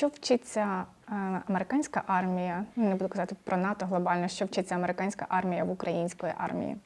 Що вчиться е, американська армія? Ну, не буду казати про НАТО глобально, що вчиться американська армія в української армії?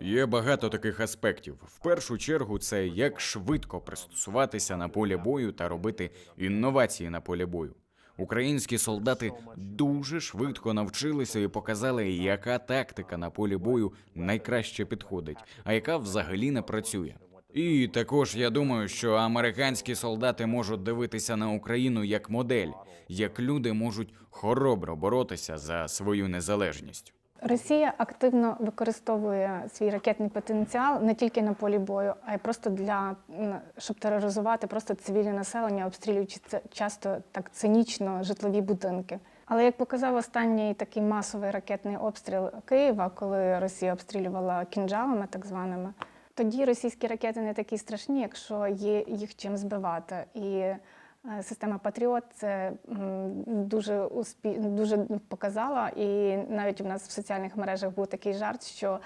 Є багато таких аспектів. В першу чергу, це як швидко пристосуватися на полі бою та робити інновації на полі бою. Українські солдати дуже швидко навчилися і показали, яка тактика на полі бою найкраще підходить, а яка взагалі не працює. І також я думаю, що американські солдати можуть дивитися на Україну як модель, як люди можуть хоробро боротися за свою незалежність. Росія активно використовує свій ракетний потенціал не тільки на полі бою, а й просто для щоб тероризувати просто цивільне населення, обстрілюючи це часто так цинічно житлові будинки. Але як показав останній такий масовий ракетний обстріл Києва, коли Росія обстрілювала кінжалами, так званими, тоді російські ракети не такі страшні, якщо є їх чим збивати. І е, система Патріот це дуже успі... дуже показала. І навіть у нас в соціальних мережах був такий жарт, що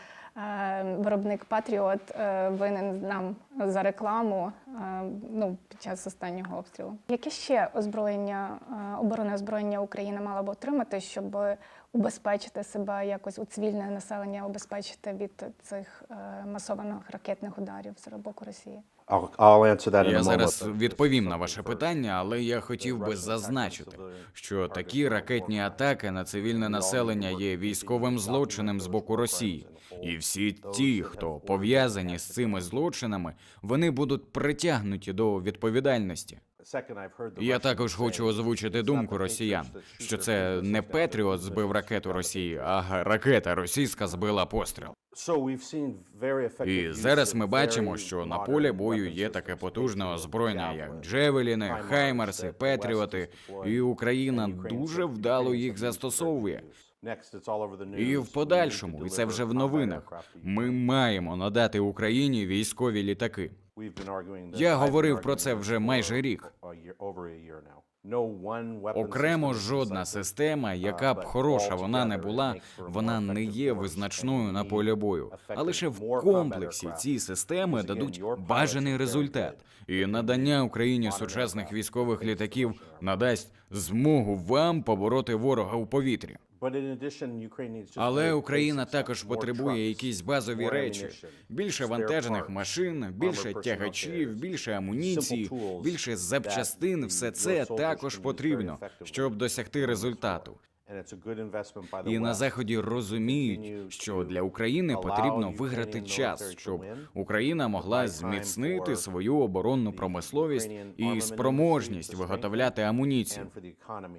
виробник Патріот е, винен нам за рекламу е, ну, під час останнього обстрілу. Яке ще озброєння, е, оборонне озброєння Україна мала б отримати, щоб убезпечити себе якось у цивільне населення, убезпечити від цих е, масованих ракетних ударів з боку Росії? I'll, I'll answer that in a Я зараз відповім на ваше питання, але я хотів би зазначити, що такі ракетні атаки на цивільне населення є військовим злочином з боку Росії, і всі ті, хто пов'язані з цими злочинами, вони будуть притягнуті до відповідальності. Я також хочу озвучити думку росіян, що це не Петріот збив ракету Росії, а ракета російська збила постріл. І зараз ми бачимо, що на полі бою є таке потужне озброєння, як Джевеліни, West Петріоти, і Україна дуже вдало їх застосовує. І в подальшому, і це вже в новинах, ми маємо надати Україні військові літаки. Я говорив про це вже майже рік. Окремо жодна система, яка б хороша вона не була, вона не є визначною на полі бою. А лише в комплексі ці системи дадуть бажаний результат. І надання Україні сучасних військових літаків надасть змогу вам побороти ворога у повітрі. Але Україна також потребує якісь базові речі: більше вантажних машин, більше тягачів, більше амуніції, більше запчастин. Все це також потрібно, щоб досягти результату. And it's a good investment by the І на заході розуміють, що для України потрібно виграти час, щоб Україна могла зміцнити свою оборонну промисловість і спроможність виготовляти амуніцію.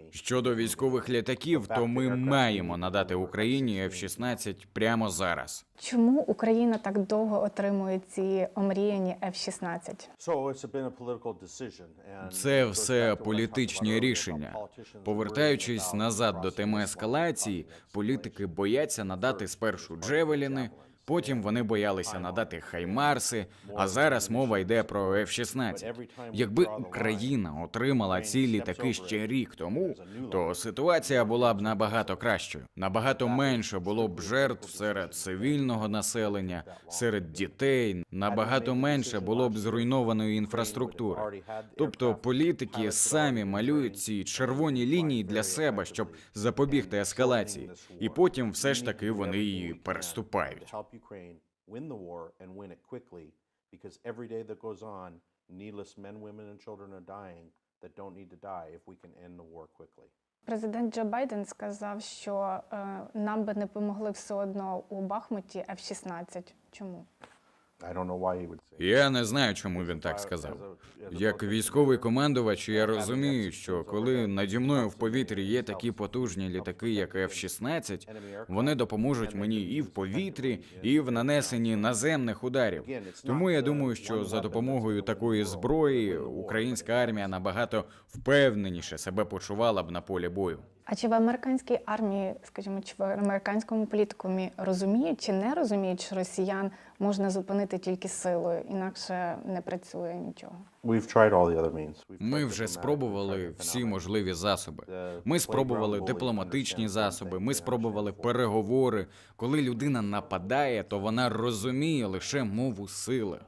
Щодо військових літаків, то ми маємо надати Україні F-16 прямо зараз. Чому Україна так довго отримує ці омріяні F-16? So it's been a political decision. And Це все політичні рішення. Повертаючись назад до теми ескалації, політики бояться надати спершу Джевеліни, потім вони боялися надати Хаймарси, а зараз мова йде про F-16. Якби Україна отримала ці літаки ще рік тому, то ситуація була б набагато кращою. Набагато менше було б жертв серед цивільного населення, серед дітей, набагато менше було б зруйнованої інфраструктури. Тобто політики самі малюють ці червоні лінії для себе, щоб запобігти ескалації, і потім все ж таки вони її переступають. To help Ukraine win the war and win it quickly, because every day that goes on, needless men, women, and children are dying that don't need to die if we can end the war quickly. Президент Джо Байден сказав, що е, нам би не помогли все одно у Бахмуті F-16. Чому? Я не знаю, чому він так сказав. Як військовий командувач, я розумію, що коли наді мною в повітрі є такі потужні літаки, як F-16, вони допоможуть мені і в повітрі, і в нанесенні наземних ударів. Тому я думаю, що за допомогою такої зброї українська армія набагато впевненіше себе почувала б на полі бою. А чи в американській армії, скажімо, чи в американському політикумі розуміють чи не розуміють, що росіян можна зупинити тільки силою, інакше не працює нічого? Ми вже спробували всі можливі засоби. Ми спробували дипломатичні засоби. Ми спробували переговори. Коли людина нападає, то вона розуміє лише мову сили.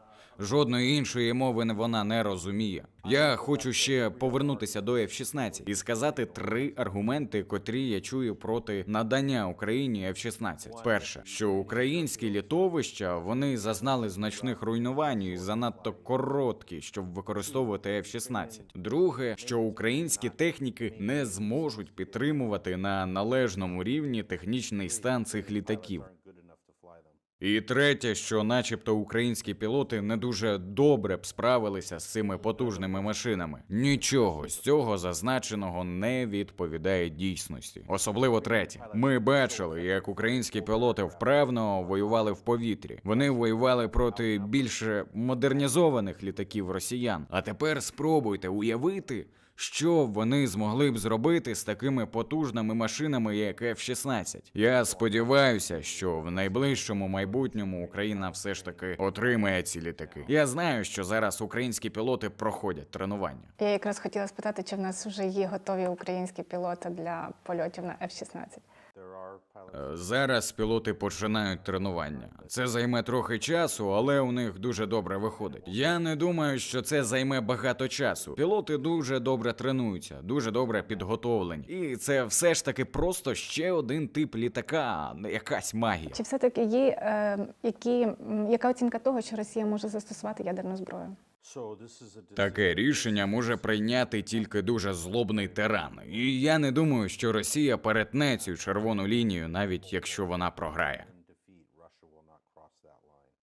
Жодної іншої мови вона не розуміє. Я хочу ще повернутися до F-16 і сказати три аргументи, котрі я чую проти надання Україні F-16. Перше, що українські літовища вони зазнали значних руйнувань і занадто короткі, щоб використовувати F-16. Друге, що українські техніки не зможуть підтримувати на належному рівні технічний стан цих літаків. І третє, що, начебто, українські пілоти не дуже добре б справилися з цими потужними машинами. Нічого з цього зазначеного не відповідає дійсності. Особливо третє. Ми бачили, як українські пілоти вправно воювали в повітрі. Вони воювали проти більше модернізованих літаків росіян. А тепер спробуйте уявити. Що вони змогли б зробити з такими потужними машинами, як F-16? Я сподіваюся, що в найближчому майбутньому Україна все ж таки отримає ці літаки. Я знаю, що зараз українські пілоти проходять тренування. Я якраз хотіла спитати, чи в нас вже є готові українські пілоти для польотів на F-16. Зараз пілоти починають тренування. Це займе трохи часу, але у них дуже добре виходить. Я не думаю, що це займе багато часу. Пілоти дуже добре тренуються, дуже добре підготовлені. І це все ж таки просто ще один тип літака, не якась магія. Чи все-таки є е, які, яка оцінка того, що Росія може застосувати ядерну зброю? Таке рішення може прийняти тільки дуже злобний тиран. І я не думаю, що Росія перетне цю червону лінію, навіть якщо вона програє.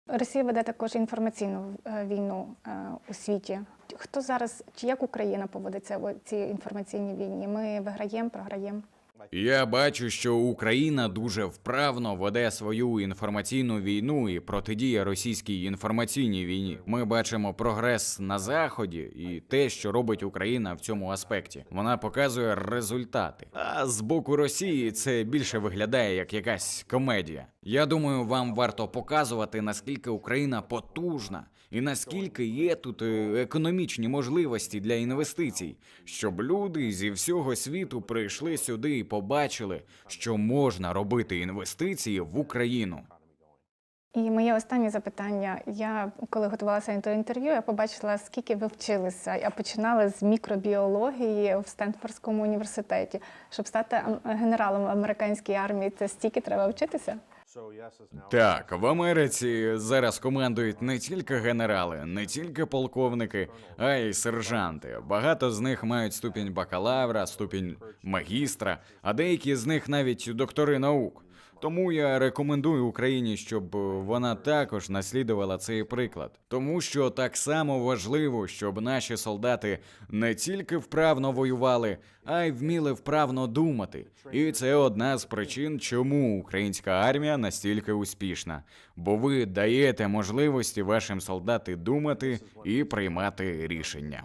Росія веде також інформаційну е, війну е, у світі. Хто зараз чи як Україна поводиться в цій інформаційній війні? Ми виграємо, програємо? Я бачу, що Україна дуже вправно веде свою інформаційну війну і протидіє російській інформаційній війні. Ми бачимо прогрес на заході і те, що робить Україна в цьому аспекті. Вона показує результати. А з боку Росії це більше виглядає як якась комедія. Я думаю, вам варто показувати наскільки Україна потужна. І наскільки є тут е, економічні можливості для інвестицій, щоб люди зі всього світу прийшли сюди і побачили, що можна робити інвестиції в Україну. І моє останнє запитання. Я коли готувалася до інтерв'ю, я побачила, скільки ви вчилися. Я починала з мікробіології в Стенфордському університеті. Щоб стати генералом американської армії, це стільки треба вчитися. Так, в Америці зараз командують не тільки генерали, не тільки полковники, а й сержанти. Багато з них мають ступінь бакалавра, ступінь магістра, а деякі з них навіть доктори наук. Тому я рекомендую Україні, щоб вона також наслідувала цей приклад, тому що так само важливо, щоб наші солдати не тільки вправно воювали, а й вміли вправно думати. І це одна з причин, чому українська армія настільки успішна, бо ви даєте можливості вашим солдатам думати і приймати рішення.